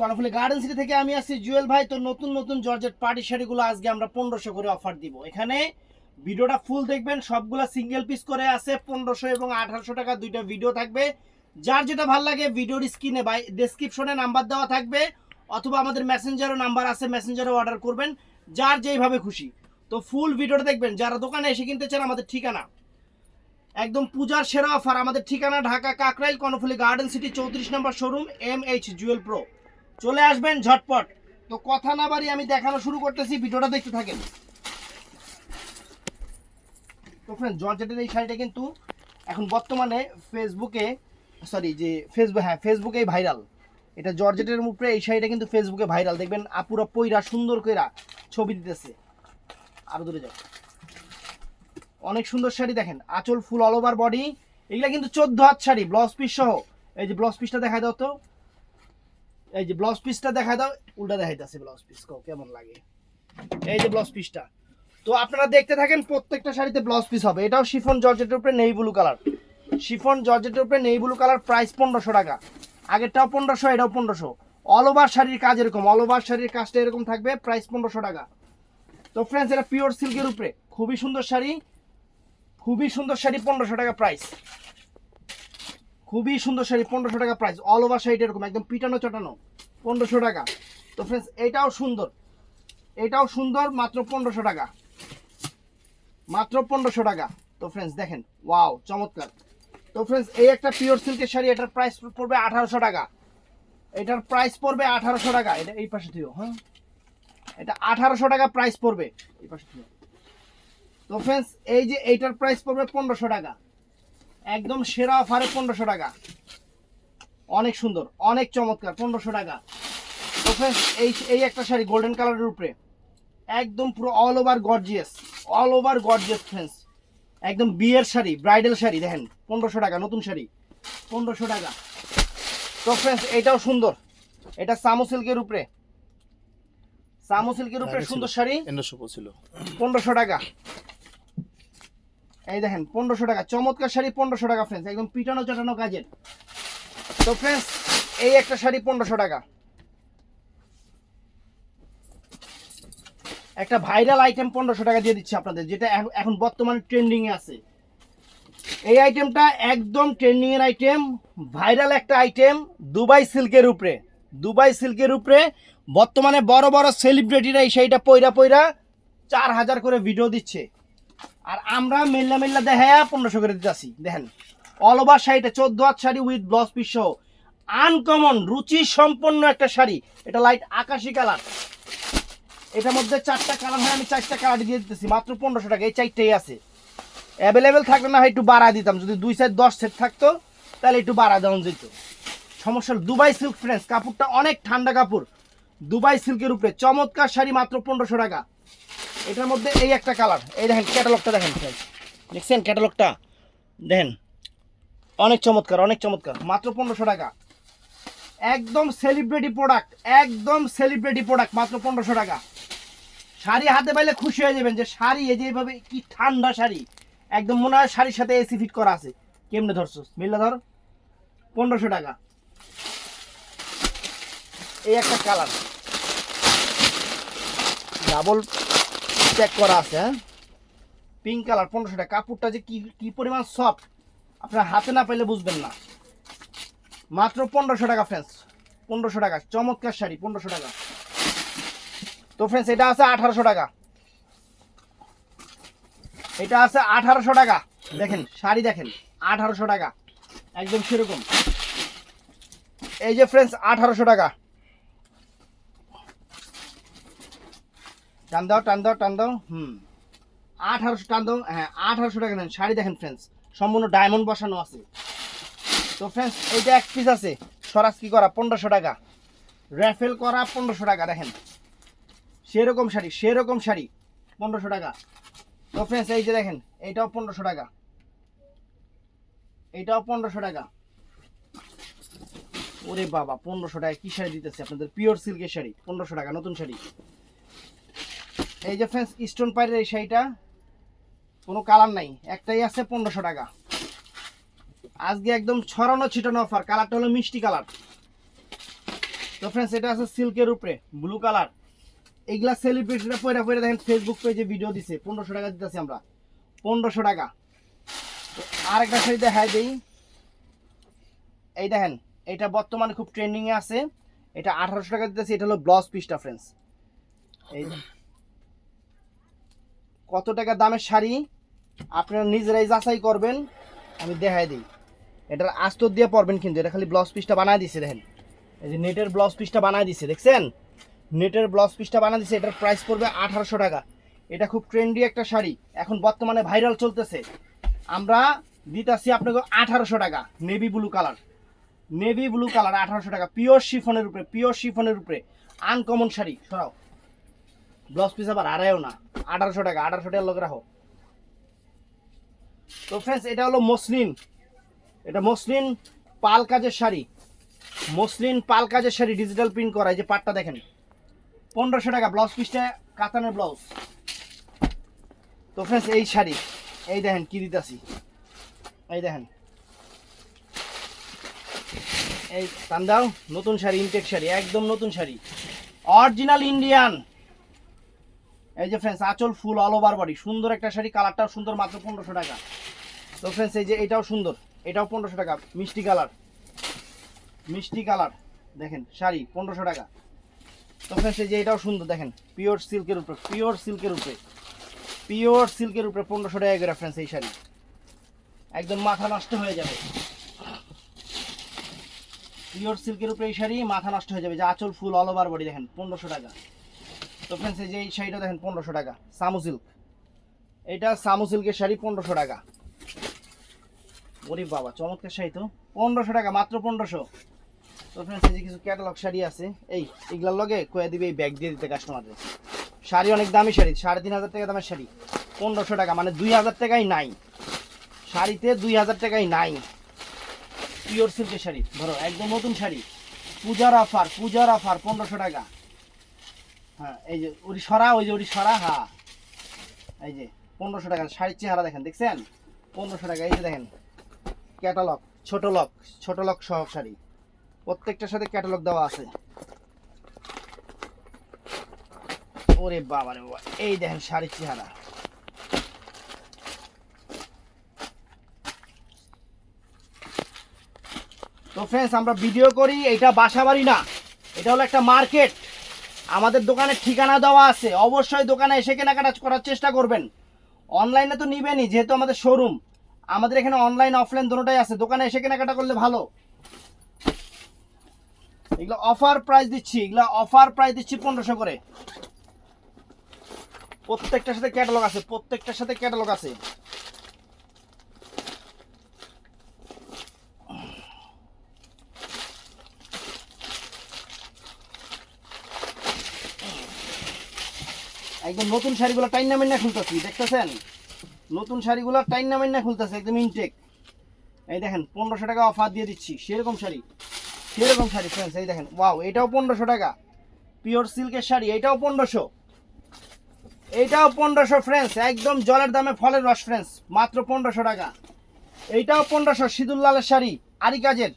Karnaphuli garden city থেকে আমি আছি জুয়েল ভাই, তো নতুন নতুন জর্জেট পার্টি শাড়িগুলো আজকে আমরা পনেরোশো করে অফার দিব। এখানে ভিডিওটা ফুল দেখবেন, সবগুলা সিঙ্গেল পিস করে আছে, পনেরোশো এবং আঠারোশো টাকা দুইটা ভিডিও থাকবে। যার যেটা ভালো লাগে ভিডিওর স্ক্রিনে বাই ডেসক্রিপশনে নাম্বার দেওয়া থাকবে, অথবা আমাদের মেসেঞ্জারও নাম্বার আছে মেসেঞ্জারও অর্ডার করবেন, যার যেইভাবে খুশি। তো ফুল ভিডিওটা দেখবেন, যারা দোকানে এসে কিনতে চান আমাদের ঠিকানা। একদম পূজার সেরা অফার আমাদের ঠিকানা ঢাকা কাকরাইল, কর্ণফুলি গার্ডেন সিটি চৌত্রিশ নম্বর showroom M H Jewel pro চলে আসবেন ঝটপট। তো কথা না বাড়ি আমি দেখানো শুরু করতেছি, ভিডিওটা দেখতে থাকেন। তো ফ্রেন্ড জর্জেটের এই শাড়িটা কিন্তু এখন বর্তমানে ফেসবুকে সরি যে ফেসবুক হ্যাঁ ফেসবুকেই ভাইরাল এটা জর্জেটের উপরে এই শাড়িটা কিন্তু ফেসবুকে ভাইরাল দেখবেন, আপুরা পইরা সুন্দর কইরা ছবি দিতেছে। আরও দূরে যাও। অনেক সুন্দর শাড়ি দেখেন, আঁচল ফুল অল ওভার বডি এগুলা কিন্তু চোদ্দ হাত শাড়ি ব্লাউজ পিস সহ। এই যে ব্লাউজ পিসটা দেখা দাও তো। এই যে ব্লাউজ পিসটা দেখা দাও, উল্টা দেখাইতেছে ব্লাউজ পিস কও কেমন লাগে। এই যে ব্লাউজ পিসটা তো আপনারা দেখতে থাকেন প্রত্যেকটা শাড়িতে ব্লাউজ পিস হবে। এটাও শিফন জর্জেটের উপরে নেই ব্লু কালার শিফন জর্জেটের উপরে নেই ব্লু কালার প্রাইস পনেরোশো টাকা। আগেরটাও পনেরোশো, এটাও পনেরোশো। অল ওভার শাড়ির কাজ এরকম অল ওভার শাড়ির কাজটা এরকম থাকবে প্রাইস পনেরোশো টাকা। তো ফ্রেন্ডস এটা পিওর সিল্কের উপরে। খুবই সুন্দর শাড়ি, খুবই সুন্দর শাড়ি, পনেরোশো টাকা প্রাইস খুবই সুন্দর শাড়ি, পনেরোশো টাকা প্রাইস অল ওভার শাড়ি এরকম, একদম পিটানো চটানো, পনেরোশো টাকা। তো ফ্রেন্ডস এটাও সুন্দর। এটাও সুন্দর, মাত্র পনেরোশো টাকা। মাত্র পনেরোশো টাকা। তো ফ্রেন্ডস দেখেন ওয়াও চমৎকার। তো ফ্রেন্ডস এই একটা পিওর সিল্কের শাড়ি, এটার প্রাইস পড়বে আঠারোশো টাকা। এটার প্রাইস পড়বে আঠারোশো টাকা। এটা এই পাশে দিও হ্যাঁ? এটা আঠারোশো টাকা প্রাইস পড়বে। এই পাশে দিও তো ফ্রেন্ডস এই যে এইটার প্রাইস পড়বে পনেরোশো টাকা। একদম সেরা অফারে পনেরোশো টাকা। অনেক সুন্দর অনেক চমৎকার পনেরোশো টাকা। তো ফ্রেন্ডস এই এই একটা শাড়ি গোল্ডেন কালারের উপরে। একদম পুরো all over gorgeous all over gorgeous friends একদম বিয়ের শাড়ি ব্রাইডাল শাড়ি দেখেন পনেরোশো টাকা নতুন শাড়ি পনেরোশো টাকা। তো ফ্রেন্ডস এটাও সুন্দর। এটা সামো সিল্কের উপরে। সামো সিল্কের উপরে সুন্দর শাড়ি। ছিল। পনেরোশো টাকা। এই দেখেন, পনেরোশো টাকা। চমৎকার শাড়ি পনেরোশো টাকা ফ্রেন্ডস একদম পিটানো চাটানো কাজের তো ফ্রেন্ডস এই একটা শাড়ি পনেরোশো টাকা। একটা ভাইরাল আইটেম পনেরোশো টাকা দিয়ে দিচ্ছি আপনাদের, যেটা এখন- বর্তমানে ট্রেন্ডিং এ আছে। এই আইটেমটা একদম ট্রেন্ডিং এর আইটেম ভাইরাল একটা আইটেম দুবাই সিল্কের উপরে। দুবাই সিল্কের উপরে বর্তমানে বড় বড় সেলিব্রিটিরা এই শাড়িটা পয়রা পয়রা চার হাজার করে ভিডিও দিচ্ছে। আর আমরা মেল্লা মেল্লা দেখায়া পনেরোশো করে দিতেছি দেখেন অল ওভার শাড়িটা, চোদ্দ হাত sari with blouse piece uncommon রুচি সম্পন্ন একটা শাড়ি। এটা লাইট আকাশি কালার এটার মধ্যে চারটা কালার হয়, আমি চারটা কালার দিয়ে দিতেছি, মাত্র পনেরোশো টাকা, এই চারটেই আছে। অ্যাভেলেবেল থাকলে না হয় একটু বাড়া দিতাম, যদি দুই সাইড দশ সেট থাকতো, তাহলে একটু বাড়া দেওয়া যেত। সমস্যা দুবাই সিল্ক ফ্রেন্ডস কাপড়টা অনেক ঠান্ডা কাপড়। দুবাই সিল্কের উপরে চমৎকার শাড়ি, মাত্র পনেরোশো টাকা। এটার মধ্যে এই একটা কালার। এই দেখেন ক্যাটালগটা দেখেন। দেখছেন ক্যাটালগটা দেখেন, অনেক চমৎকার অনেক চমৎকার। মাত্র পনেরোশো টাকা। একদম সেলিব্রিটি প্রোডাক্ট একদম সেলিব্রিটি প্রোডাক্ট মাত্র পনেরোশো টাকা। শাড়ি হাতে পাইলে খুশি হয়ে যাবেন যে শাড়ি, এই যে এইভাবে কি ঠান্ডা শাড়ি। একদম মনে হয় শাড়ির সাথে এসি ফিট করা আছে। কেমনে ধরছো? মিল্লা, ধর। পনেরোশো টাকা। এই একটা কালার। ডাবল চেক করা আছে হ্যাঁ? পিঙ্ক কালার পনেরোশো টাকা। কাপড়টা যে কি পরিমাণ সফট আপনার হাতে না পেলে বুঝবেন না। মাত্র পনেরোশো টাকা ফ্রেন্ডস পনেরোশো টাকা, চমৎকার শাড়ি, পনেরোশো টাকা। তো ফ্রেন্ডস এটা আছে আঠারোশো টাকা। এটা আছে আঠারোশো টাকা। দেখেন, শাড়ি দেখেন, আঠারোশো টাকা। একদম সেরকম। এই যে ফ্রেন্ডস আঠারোশো টাকা। টান দাও টান দাও টান দাও। হুম। আঠারোশো টান দাও। হ্যাঁ আঠারোশো টাকা নেন। শাড়ি দেখেন ফ্রেন্ডস সম্পূর্ণ ডায়মন্ড বসানো আছে। তো ফ্রেন্ডস এইটা এক পিস আছে। সরাস কি করা? পনেরোশো টাকা। র্যাফেল করা, পনেরোশো টাকা, দেখেন। সেরকম শাড়ি সেরকম শাড়ি, পনেরোশো টাকা। তো ফ্রেন্ডস এই যে দেখেন, এইটাও পনেরোশো টাকা। এইটাও পনেরোশো টাকা। ওরে বাবা, পনেরোশো টাকা কী শাড়ি দিতেছে আপনাদের? পিওর সিল্কের শাড়ি, পনেরোশো টাকা, নতুন শাড়ি। এই যে ফ্রেন্ডস স্টোন পাইরের এই শাড়িটা, কোনো কালার নাই। একটাই আছে পনেরোশো টাকা। আজকে একদম ছড়ানো ছিটানো অফার কালারটা হলো মিষ্টি কালার। তো ফ্রেন্ডস এটা আছে সিল্কের উপরে ব্লু কালার। এইগুলা সেলিব্রিটিরা পয়রা পয়রা দেখেন ফেসবুক পেজে ভিডিও দিছে। পনেরোশো টাকা দিতেছি আমরা। পনেরোশো টাকা। তো আরেকটা শাড়ি দেখাই দিই। এই দেখেন, এটা বর্তমানে খুব ট্রেন্ডিংয়ে আছে। এটা আঠারোশো টাকা দিতেছি, এটা হলো ব্লাউজ পিসটা ফ্রেন্ডস এই কত টাকা দামের শাড়ি আপনারা নিজেরাই যাচাই করবেন, আমি দেখাই দিই। এটার আস্তর দিয়ে পরবেন কিন্তু, এটা খালি ব্লাউজ পিসটা বানায় দিছে, দেখেন। এই যে নেটের ব্লাউজ পিসটা বানায় দিছে, দেখছেন? নেটের ব্লাউজ পিসটা বানায় দিছে, এটার প্রাইস পড়বে আঠারোশো টাকা। এটা খুব ট্রেন্ডি একটা শাড়ি, এখন বর্তমানে ভাইরাল চলতেছে। আমরা দিতেছি আপনাকে আঠারোশো টাকা navy blue colour navy blue colour আঠারোশো টাকা পিওর শিফনের উপরে পিওর শিফনের উপরে আনকমন শাড়ি, সরাও। ব্লাউজ পিস আবার আড়াইও না, আঠারোশো টাকা আঠারোশো টাকা লোক রাখো। তো ফ্রেন্ডস এটা হলো মসলিন। এটা মসলিন পাল কাজের শাড়ি। মসলিন পাল কাজের শাড়ি ডিজিটাল প্রিন্ট করা, এই যে পাটটা দেখেন। পনেরোশো টাকা, ব্লাউজ পিসটা কাতানের ব্লাউজ। তো ফ্রেন্ডস এই শাড়ি, এই দেখেন কি দিতেছি। এই দেখেন। এই দাও, নতুন শাড়ি ইনটেক শাড়ি, একদম নতুন শাড়ি। অরিজিনাল ইন্ডিয়ান এই যে ফ্রেন্ডস আঁচল ফুল অল ওভার বডি সুন্দর একটা শাড়ি কালারটাও সুন্দর, মাত্র পনেরোশো টাকা। তো ফ্রেন্ডস এই যে এটাও সুন্দর, এটাও পনেরোশো টাকা, মিষ্টি কালার মিষ্টি কালার দেখেন, শাড়ি, পনেরোশো টাকা। তো ফ্রেন্ডস এই যে এটাও সুন্দর, দেখেন পিওর সিল্কের উপরে পিওর সিল্কের উপরে পিওর সিল্কের উপরে পনেরোশো টাকা করে ফ্রেন্ডস এই শাড়ি। একদম মাথা নষ্ট হয়ে যাবে। পিওর সিল্কের উপরে এই শাড়ি, মাথা নষ্ট হয়ে যাবে। যে আঁচল ফুল অল ওভার বডি দেখেন, পনেরোশো টাকা। তো ফ্রেন্ডস এই যে এই শাড়িটা দেখেন পনেরোশো টাকা, সামু সিল্ক এটা সামু সিল্কের শাড়ি পনেরোশো টাকা। গরিব বাবা, চমৎকার শাড়ি তো। পনেরোশো টাকা, মাত্র পনেরোশো। তো ফ্রেন্ডস এই যে কিছু ক্যাটালগ শাড়ি আছে, এই এগুলার লগে কয়ে দিবে এই ব্যাগ দিয়ে দিতে কাস্টমারদের শাড়ি অনেক দামি শাড়ি, সাড়ে তিন হাজার টাকা দামের শাড়ি। পনেরোশো টাকা মানে দুই হাজার টাকাই নাই। শাড়িতে দুই হাজার টাকাই নাই। পিওর সিল্কের শাড়ি, ধরো, একদম নতুন শাড়ি। পূজার অফার পূজার অফার পনেরোশো টাকা। হ্যাঁ এই যে ওরি ওই যে সরা হ্যাঁ। এই যে পনেরোশো টাকা দেখেন, দেখছেন? পনেরোশো টাকা দেখেন ক্যাটালগ শাড়ি। প্রত্যেকটার সাথে ক্যাটালগ দেওয়া আছে। ওরে বাবা এই দেখেন শাড়ির চেহারা। তো ফ্রেন্ডস আমরা ভিডিও করি এটা বাসা বাড়ি না। এটা হলো একটা মার্কেট আমাদের দোকানের ঠিকানা দেওয়া আছে। অবশ্যই দোকানে এসে কেনাকাটা করার চেষ্টা করবেন। অনলাইনে তো নিবেনই, যেহেতু আমাদের শোরুম আমাদের এখানে অনলাইন অফলাইন দুটোটাই আছে। দোকানে এসে কেনাকাটা করলে ভালো। এগুলো অফার প্রাইস দিচ্ছি। এগুলো অফার প্রাইস দিচ্ছি পনেরোশো করে। প্রত্যেকটার সাথে ক্যাটালগ আছে, প্রত্যেকটার সাথে ক্যাটালগ আছে। একদম নতুন শাড়িগুলো টাইনা মাইনা খুলতেছি, দেখতেছেন? নতুন শাড়িগুলো টাইনা মাইনা খুলতেছে, একদম ইনটেক এই দেখেন, পনেরোশো টাকা অফার দিয়ে দিচ্ছি, সেরকম শাড়ি সেরকম শাড়ি ফ্রেন্ডস এই দেখেন ওয়াও এটাও পনেরোশো টাকা। পিওর সিল্কের শাড়ি, এটাও পনেরোশো। এইটাও পনেরোশো ফ্রেন্ডস একদম জলের দামে ফলের রস ফ্রেন্ডস মাত্র পনেরোশো টাকা। এইটাও পনেরোশো, সিঁদুর লালের শাড়ি, আরি কাজের।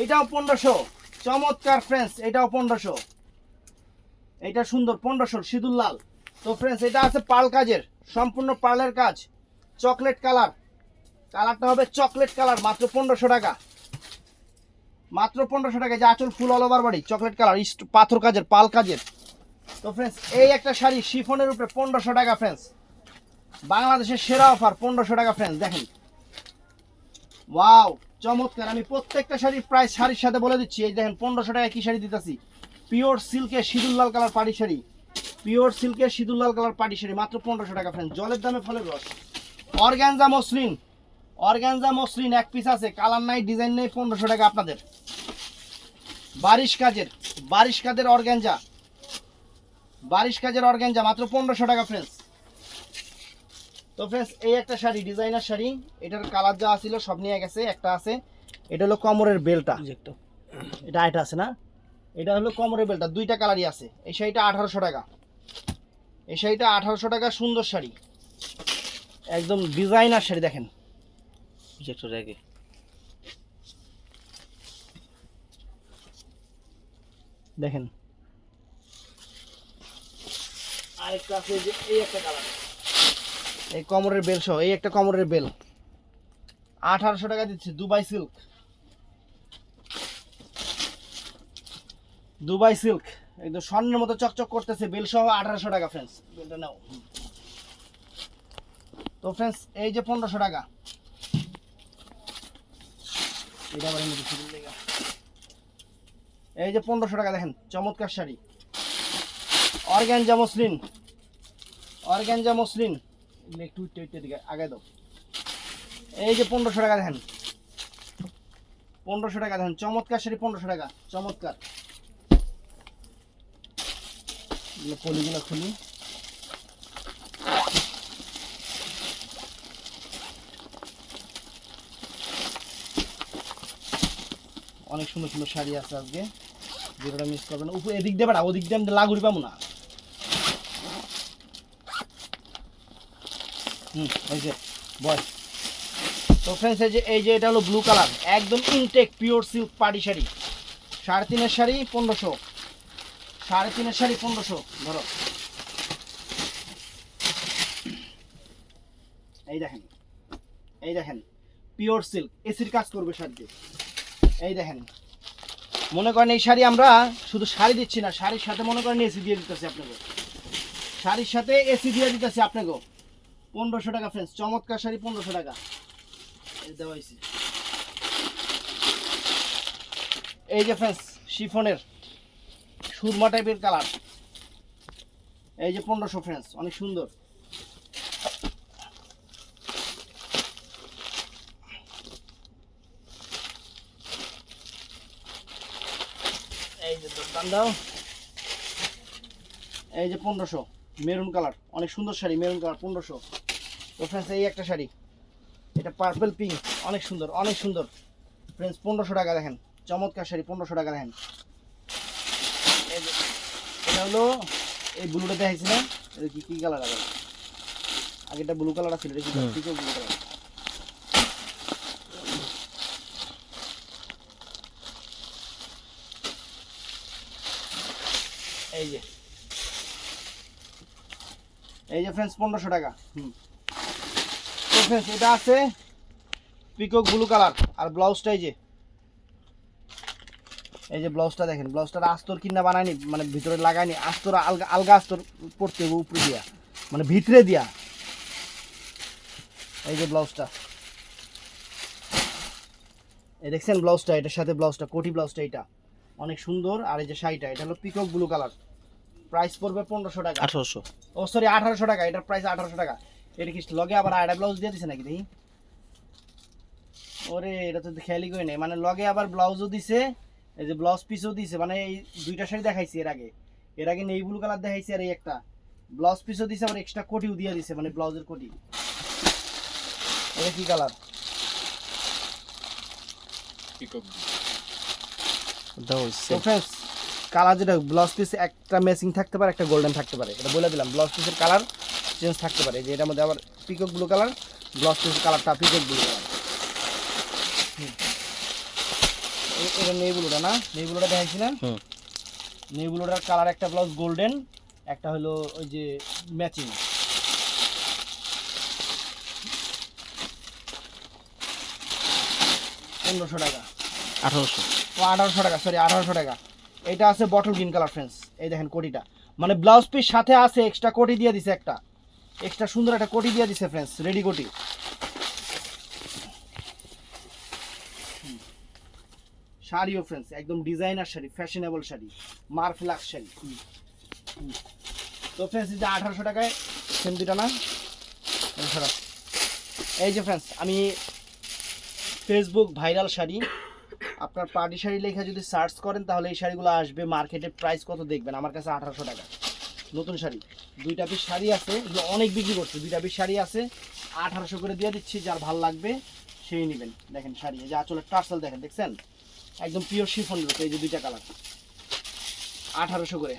এইটাও পনেরোশো, চমৎকার ফ্রেন্ডস এটাও পনেরোশো। এটা সুন্দর পনেরোশো সিঁদুর লাল। তো ফ্রেন্ডস এটা আছে পাল কাজের, সম্পূর্ণ পার্লের কাজ। Chocolate colour. কালারটা হবে চকলেট কালার, মাত্র পনেরোশো টাকা। মাত্র পনেরোশো টাকা যে আচল ফুল অল ওভার বাড়ি চকলেট কালার পাথর কাজের, পাল কাজের। তো ফ্রেন্ডস এই একটা শাড়ি শিফনের উপরে পনেরোশো টাকা ফ্রেন্ডস বাংলাদেশের সেরা অফার পনেরোশো টাকা ফ্রেন্ডস দেখেন। ওয়াও চমৎকার। আমি প্রত্যেকটা শাড়ির প্রাইস শাড়ির সাথে বলে দিচ্ছি, এই দেখেন, পনেরোশো টাকা কি শাড়ি দিতেছি? পিওর সিল্কের সিঁদুর লাল কালার পাড়ি শাড়ি। পিওর সিল্কের সিঁদুর লাল কালার পাটি শাড়ি মাত্র পনেরোশো টাকা ফ্রেন্ড জলের দামে ফলের রস। অর্গ্যানজা মসলিন অর্গ্যানজা মসলিন এক পিস আছে কালার নাই ডিজাইন নেই পনেরোশো টাকা আপনাদের। বারিশ কাজের বারিশ কাজের অর্গ্যানজা বারিশ কাজের অর্গ্যানজা মাত্র পনেরোশো টাকা ফ্রেন্ডস তো ফ্রেন্ডস এই একটা শাড়ি ডিজাইনার শাড়ি। এটার কালার যা ছিল সব নিয়ে গেছে একটা আছে। এটা হলো কমরের বেলটা। এটা এটা আছে না? এটা হলো কমরের বেলটা দুইটা কালারই আছে। এই শাড়িটা আঠারোশো টাকা। এই শাড়িটা আঠারোশো টাকা সুন্দর শাড়ি। একদম ডিজাইনার শাড়ি, দেখেন। দেখেন। আরেকটা আছে যে, এই একটা এই কমরের বেল সহ, এই একটা কমরের বেল। আঠারোশো টাকা দিচ্ছি, দুবাই সিল্ক। Dubai silk. একদম স্বর্ণের মতো চকচক করতেছে বেল সহ আঠারোশো টাকা ফ্রেন্ডস বেলটা নাও। তো ফ্রেন্ডস এই যে পনেরোশো টাকা। এই যে পনেরোশো টাকা, দেখেন, চমৎকার sari. Organza muslin. Organza muslin. একটু দিকে আগে দাও। এই যে পনেরোশো টাকা, দেখেন। পনেরোশো টাকা, দেখেন, চমৎকার শাড়ি, পনেরোশো টাকা, চমৎকার এগুলো পলিগুলো খুলি। অনেক সুন্দর সুন্দর শাড়ি আছে আজকে যেটা মিস করবেন। উপর এদিক দিয়ে বেড়া, ওদিক দিয়ে আমি লাগুড়ি পাবো না। তো ফ্রেন্ডস এই যে এই যে, এটা হলো ব্লু কালার একদম intact pure silk party sari. সাড়ে তিনের শাড়ি, পনেরোশো। সাড়ে তিনের শাড়ি পনেরোশো, ধরো। এই দেখেন এই দেখেন পিওর সিল্ক এসির কাজ করবে শাড়িতে এই দেখেন, মনে করেন এই শাড়ি আমরা শুধু শাড়ি দিচ্ছি না, শাড়ির সাথে মনে করেন এসি দিয়ে দিতেছি আপনাকে। শাড়ির সাথে এসি দিয়ে দিতেছি আপনাকে। পনেরোশো টাকা ফ্রেন্ডস চমৎকার শাড়ি পনেরোশো টাকা। দেওয়া হয়েছে। এই যে ফ্রেন্ডস শিফনের সুরমা টাইপের কালার এই যে পনেরোশো ফ্রেন্ডস অনেক সুন্দর। এই যে পনেরোশো মেরুন কালার অনেক সুন্দর শাড়ি মেরুন কালার পনেরোশো। তো ফ্রেন্ডস এই একটা শাড়ি। এটা পার্পল পিঙ্ক অনেক সুন্দর অনেক সুন্দর। ফ্রেন্ডস পনেরোশো টাকা দেখেন, চমৎকার শাড়ি, পনেরোশো টাকা দেখেন। হলো এই ব্লুটা দেখাইছি না? এটা কি কি কালার আগে আগেটা ব্লু কালার আছে এটা কি। ব্লু কালার এই যে। এই যে ফ্রেন্ডস পনেরোশো টাকা। হুম। তো ফ্রেন্ডস এটা আছে পিকক ব্লু কালার আর ব্লাউজটা এই যে। এই যে ব্লাউজটা দেখেন ব্লাউজটার আস্তর কিনা বানায়নি মানে ভিতরে লাগায়নি আস্তর আলগা আলগা আস্তর পড়তে হবে উপরে দিয়া মানে ভিতরে দিয়া। এই যে ব্লাউজটা। এই দেখছেন ব্লাউজটা এটার সাথে ব্লাউজটা কোটি ব্লাউজটা এটা। অনেক সুন্দর আর এই যে শাড়িটা এটা হলো পিকক ব্লু কালার প্রাইস পড়বে পনেরোশো টাকা। আঠারোশো। ও সরি আঠারোশো টাকা এটার প্রাইস আঠারোশো টাকা। এটা কি লগে আবার আয়ডা ব্লাউজ দিয়ে দিছে নাকি দেখি? ওরে এটা তো খেয়ালই করি নাই। মানে লগে আবার ব্লাউজও দিছে এই যে ব্লাউজ পিসও দিছে মানে এই দুইটা শাড়ি দেখাইছি এর আগে। এর আগে নেই ব্লু কালার দেখাইছি আর এই একটা। ব্লাউজ পিসও দিছে আবার এক্সট্রা কোটিও দিয়ে দিছে মানে ব্লাউজের কোটি। এটা কি কালার কালার যেটা ব্লাউজ পিস একটা ম্যাচিং থাকতে পারে একটা গোল্ডেন থাকতে পারে। এটা বলে দিলাম ব্লাউজ পিসের কালার চেঞ্জ থাকতে পারে। যে এটার মধ্যে আবার পিকক ব্লু কালার ব্লাউজ পিসের কালারটা পিকক ব্লু কালার এটা নেই ব্লুটা না? নেই ব্লুটা দেখাইছি না হুম। নেই ব্লুটার কালার একটা ব্লাউজ গোল্ডেন একটা হলো ওই যে ম্যাচিং পনেরোশো টাকা। আঠারোশো। ও আঠারোশো টাকা সরি আঠারোশো টাকা। এটা আছে বটল গ্রিন কালার ফ্রেন্ডস এই দেখেন কোটিটা। মানে ব্লাউজ পিস সাথে আছে এক্সট্রা কোটি দিয়ে দিছে একটা। এক্সট্রা সুন্দর একটা কোটি দিয়ে দিছে ফ্রেন্ডস রেডি কোটি। শাড়িও ফ্রেন্ডস একদম ডিজাইনার শাড়ি ফ্যাশনেবল শাড়ি মারফ্লাক্স শাড়ি। তো ফ্রেন্ডস এই যে আঠারোশো টাকায় সেম দুটা না? এই যে ফ্রেন্ডস আমি ফেসবুক ভাইরাল শাড়ি আপনার পার্টি শাড়ি লেখা যদি সার্চ করেন তাহলে এই শাড়িগুলো আসবে মার্কেটে প্রাইস কত দেখবেন? আমার কাছে আঠারোশো টাকা। নতুন শাড়ি। দুইটা পিস শাড়ি আছে অনেক বিক্রি করছে। দুইটা পিস শাড়ি আছে আঠারোশো করে দিয়ে দিচ্ছি যার ভালো লাগবে সেই নেবেন। দেখেন শাড়ি এই যে আঁচলের টার্সেল দেখেন দেখছেন? একদম পিওর শিফন রয়েছে এই যে দুইটা কালার আঠারোশো করে।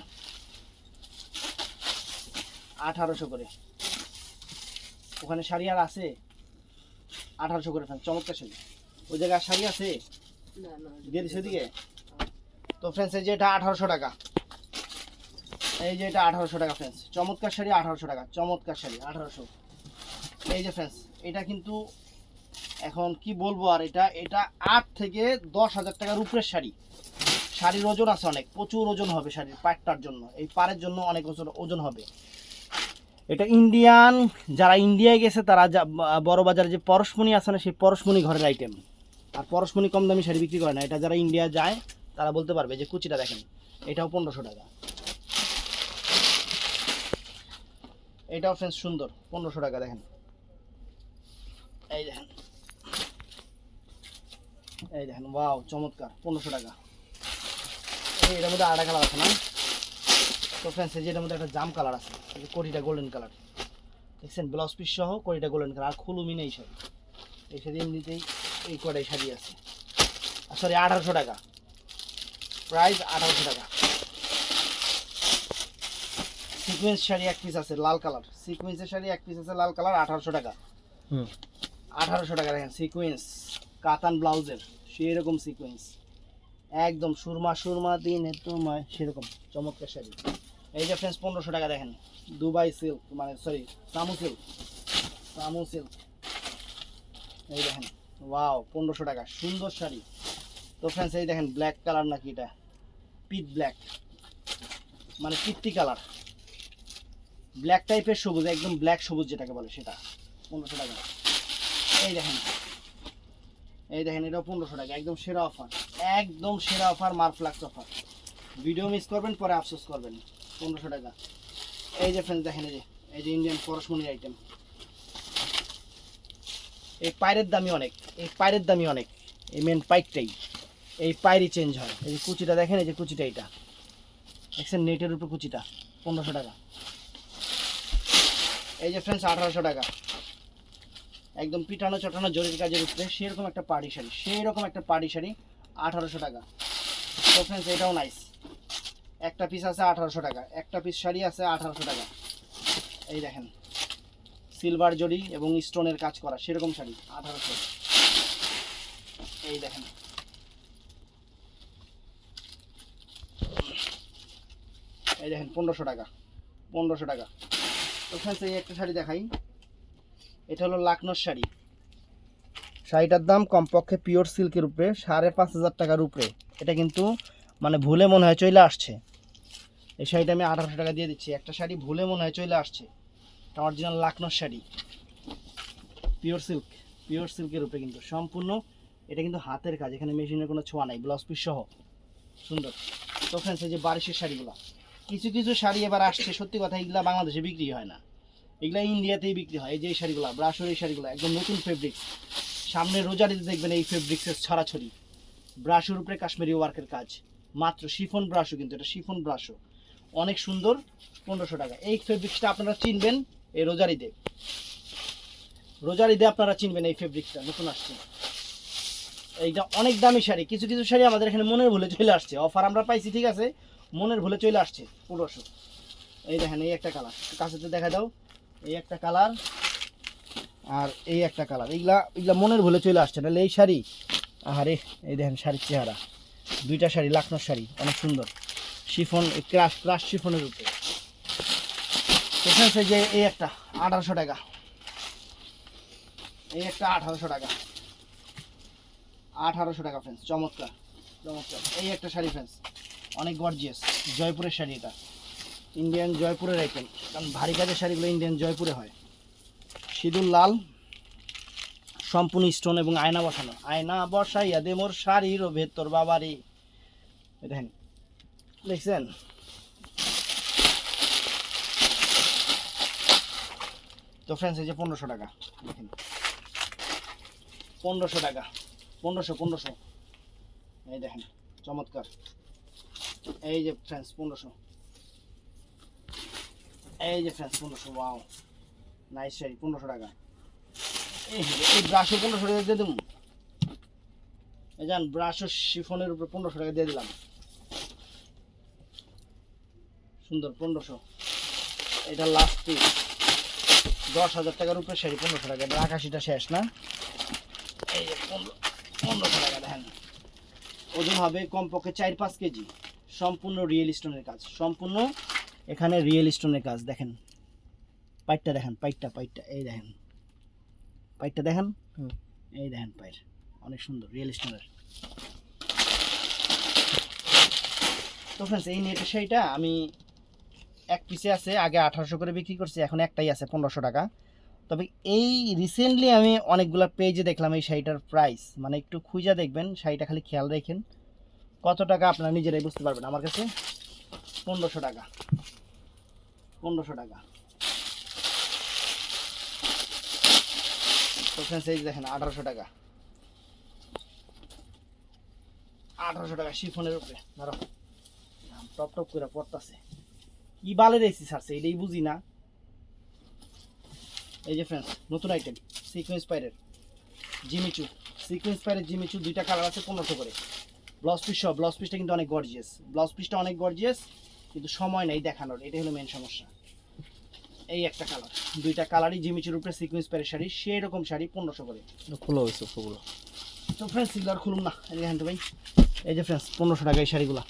আঠারোশো করে। ওখানে শাড়ি আর আছে? আঠারোশো করে ফেন চমৎকার শাড়ি। ওই জায়গায় শাড়ি আছে? দিয়ে তো তো ফ্রেন্ডস এই যে এটা আঠারোশো টাকা। এই যে এটা আঠারোশো টাকা ফ্রেন্ডস চমৎকার শাড়ি আঠারোশো টাকা চমৎকার শাড়ি আঠারোশো। এই যে ফ্রেন্ডস এটা কিন্তু এখন কি বলব আর এটা এটা আট থেকে দশ হাজার টাকার উপরের শাড়ি। শাড়ির ওজন আছে অনেক, প্রচুর ওজন হবে শাড়ির পাটটার জন্য, এই পাড়ের জন্য অনেক ওজন ওজন হবে। এটা ইন্ডিয়ান যারা ইন্ডিয়ায় গেছে তারা বড় বাজারে যে পরশমণি আছে না, সেই পরশমণি ঘরের আইটেম আর পরশমণি কম দামি শাড়ি বিক্রি করে না, এটা যারা ইন্ডিয়া যায়, তারা বলতে পারবে যে কুচিটা দেখেন, এটাও পনেরোশো টাকা। এটাও ফ্রেন্স সুন্দর, পনেরোশো টাকা দেখেন। এই দেখেন। এই দেখেন ওয়াও চমৎকার পনেরোশো টাকা। এই এটার মধ্যে আড়া কালার আছে না? তো ফ্রেন্ডস এই যে এটার মধ্যে একটা জাম কালার আছে কোটিটা গোল্ডেন কালার দেখছেন ব্লাউজ পিস সহ কোটিটা গোল্ডেন কালার আর খুলুমি নেই শাড়ি। এই শাড়ি এমনিতেই এই কটাই শাড়ি আছে। সরি আঠারোশো টাকা। প্রাইস আঠারোশো টাকা। সিকোয়েন্স শাড়ি এক পিস আছে লাল কালার সিকোয়েন্সের শাড়ি এক পিস আছে লাল কালার আঠারোশো টাকা। হুম। আঠারোশো টাকা দেখেন সিকোয়েন্স কাতান ব্লাউজের সেই রকম সিকোয়েন্স একদম সুরমা সুরমা দিনে তোমায় সেরকম চমৎকার শাড়ি। এই যে ফ্রেন্ডস পনেরোশো টাকা দেখেন। দুবাই সিল্ক মানে সরি সামু সিল্ক সামু সিল্ক এই দেখেন ওয়াও পনেরোশো টাকা, সুন্দর শাড়ি। তো ফ্রেন্ডস এই দেখেন ব্ল্যাক কালার নাকি এটা? পিট ব্ল্যাক মানে পিত্তি কালার ব্ল্যাক টাইপের সবুজ, একদম ব্ল্যাক সবুজ যেটাকে বলে সেটা, পনেরোশো টাকা। এই দেখেন এই দেখেন, এটাও পনেরোশো টাকা, একদম সেরা অফার একদম সেরা অফার মারফ্লাক্স অফার ভিডিও মিস করবেন, পরে আফসোস করবেন, পনেরোশো টাকা। এই যে ফ্রেন্ডস দেখেন এই যে এই যে ইন্ডিয়ান পরশমণির আইটেম এই পায়ের দামই অনেক, এই পায়ের দামই অনেক, এই মেন পাইপটাই এই পায়েরই চেঞ্জ হয়। এই যে কুচিটা দেখেন, এই যে কুচিটা এটা। দেখছেন, নেটের উপরে কুচিটা, পনেরোশো টাকা। এই যে ফ্রেন্ডস আঠারোশো টাকা। একদম পিটানো চটানো জরির কাজের উপরে সেরকম একটা পাড়ি শাড়ি সেই রকম একটা পাড়ি শাড়ি আঠারোশো টাকা। তো ফ্রেন্ডস এটাও নাইস একটা পিস আছে আঠারোশো টাকা, একটা পিস শাড়ি আছে আঠারোশো টাকা। এই দেখেন সিলভার জরি এবং স্টোনের কাজ করা, সেরকম শাড়ি, আঠারোশো। এই দেখেন। এই দেখেন, পনেরোশো টাকা পনেরোশো টাকা। তো ফ্রেন্ডস এই একটা শাড়ি দেখাই। এটা হলো লাকনোর শাড়ি। শাড়িটার দাম কমপক্ষে পিওর সিল্কের উপরে, সাড়ে পাঁচ হাজার টাকার উপরে। এটা কিন্তু মানে ভুলে মনে হয় চলে আসছে। এই শাড়িটা আমি আঠারোশো টাকা দিয়ে দিচ্ছি। একটা শাড়ি ভুলে মনে হয় চলে আসছে। এটা অরিজিনাল লাকনোর শাড়ি। পিওর সিল্ক, পিওর সিল্কের উপরে কিন্তু সম্পূর্ণ। এটা কিন্তু হাতের কাজ, এখানে মেশিনের কোনো ছোঁয়া নাই ব্লাউজ পিস সহ। সুন্দর। তো ফ্রেন্ডস এই যে বারিশের শাড়িগুলো। কিছু কিছু শাড়ি এবার আসছে। সত্যি কথা, এগুলা বাংলাদেশে বিক্রি হয় না। এগুলা ইন্ডিয়াতেই বিক্রি হয়। এই যে এই শাড়িগুলো, ব্রাশোর এই শাড়িগুলো, একদম নতুন ফেব্রিক্স সামনে রোজারিতে দেখবেন এই ফেব্রিক্সের ছড়াছড়ি। ব্রাশের উপরে কাশ্মীরি ওয়ার্কের কাজ। মাত্র শিফন ব্রাশও কিন্তু, এটা শিফন ব্রাশও। অনেক সুন্দর, পনেরোশো টাকা। এই ফেব্রিক্সটা আপনারা চিনবেন এই রোজারিতে। রোজারিতে আপনারা চিনবেন এই ফেব্রিক্সটা নতুন আসছে। এইটা অনেক দামি শাড়ি, কিছু কিছু শাড়ি আমাদের এখানে মনের ভুলে চলে আসছে। অফার আমরা পাইছি, ঠিক আছে? মনের ভুলে চলে আসছে, পনেরোশো। এই দেখেন, এই একটা কালার কাছেতে দেখা দাও। এই একটা কালার আর এই একটা কালার। এইগুলা এইগুলা মনের ভুলে চলে আসছে তাহলে এই শাড়ি? আহারে, এই দেখেন শাড়ির চেহারা। দুইটা শাড়ি, লাখনোর শাড়ি, অনেক সুন্দর। শিফন ক্রাশ ক্রাশ শিফনের উপরে। এখানে যে এই একটা, আঠারোশো টাকা। এই একটা আঠারোশো টাকা। আঠারোশো টাকা ফ্রেন্ডস চমৎকার চমৎকার। এই একটা শাড়ি ফ্রেন্ডস অনেক গর্জিয়াস জয়পুরের শাড়ি এটা। ইন্ডিয়ান জয়পুরের আইটেম কারণ ভারী কাজের শাড়িগুলো ইন্ডিয়ান জয়পুরে হয়। সিঁদুর লাল, সম্পূর্ণ স্টোন এবং আয়না বসানো। আয়না বসাইয়া দে মোর শাড়ির ও ভেতর বাবারি। দেখেন, দেখছেন? তো ফ্রেন্ডস এই যে পনেরোশো টাকা, দেখেন। পনেরোশো টাকা, পনেরোশো পনেরোশো। এই দেখেন, চমৎকার। এই যে ফ্রেন্ডস পনেরোশো। এই যে ফ্রেন্ডস পনেরোশো ওয়াও নাইস শাড়ি পনেরোশো টাকা। এই এই ব্রাশও পনেরোশো টাকা দিয়ে দেবো। এই যান ব্রাশও শিফনের উপরে পনেরোশো টাকা দিয়ে দিলাম। সুন্দর, পনেরোশো। এটা লাস্ট পিস দশ হাজার টাকার উপরে শাড়ি পনেরোশো টাকা। এটা আকাশিটা শেষ, না? এই যে পনেরো, পনেরোশো টাকা, দেখেন। ওজন হবে কমপক্ষে চার পাঁচ কেজি। সম্পূর্ণ রিয়েল স্টোনের কাজ। সম্পূর্ণ এখানে রিয়েল স্টোনের কাজ দেখেন। পাইটটা দেখেন পাইটটা পাইটটা এই দেখেন। পাইটটা দেখেন? হুম। এই দেখেন পাইট অনেক সুন্দর রিয়েল স্টোনের তো ফ্রেন্ডস এই নেটের সেইটা আমি এক পিসে আছে আগে আঠারোশো করে বিক্রি করছি এখন একটাই আছে পনেরোশো টাকা। তবে এই রিসেন্টলি আমি অনেকগুলো পেজে দেখলাম এই শাড়িটার প্রাইস মানে একটু খুঁজা দেখবেন শাড়িটা খালি খেয়াল রাখেন। কত টাকা আপনারা নিজেরাই বুঝতে পারবেন আমার কাছে? পনেরোশো টাকা। পনেরোশো টাকা। যে দেখেন, আঠারোশো টাকা। আঠারোশো টাকা শিফনের উপরে, ধরো। টপ টপ করে পড়তাছে। কি বালে রেসি ছাড়ছে এটাই বুঝি না। এই যে ফ্রেন্ডস নতুন আইটেম সিকোয়েন্স পাইরের জিমিচু সিকোয়েন্স পাইরের জিমিচু দুইটা কালার আছে পনেরোশো করে। ব্লাউজ পিস সব ব্লাউজ পিসটা কিন্তু অনেক গর্জিয়াস ব্লাউজ পিসটা অনেক গর্জিয়াস কিন্তু সময় নেই দেখানোর এটাই হলো মেন সমস্যা। এই একটা কালার দুইটা কালারই জিমিচুর উপরে সিকোয়েন্স পাইরের শাড়ি সেই রকম শাড়ি পনেরোশো করে। খোলা হয়েছে ওগুলো তো ফ্রেন্ডস এগুলো আর খুলুন না এই দেখেন তো ভাই। এই যে ফ্রেন্ডস পনেরোশো টাকা এই শাড়িগুলো।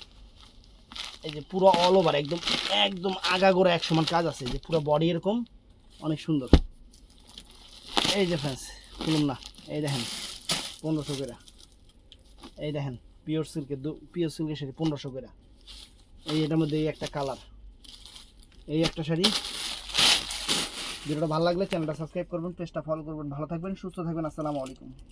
এই যে পুরো অল ওভার একদম একদম আগাগোড়া এক সমান কাজ আছে যে পুরো বডি এরকম অনেক সুন্দর। এই যে ফ্রেন্ডস খুলুন না এই দেখেন পনেরোশো করে। এই দেখেন পিওর সিল্কের দু পিওর সিল্কের শাড়ি পনেরোশো করে। এই এটার মধ্যে এই একটা কালার এই একটা শাড়ি। ভিডিওটা ভালো লাগলে চ্যানেলটা সাবস্ক্রাইব করবেন পেজটা ফলো করবেন। ভালো থাকবেন, সুস্থ থাকবেন। আসসালামু আলাইকুম।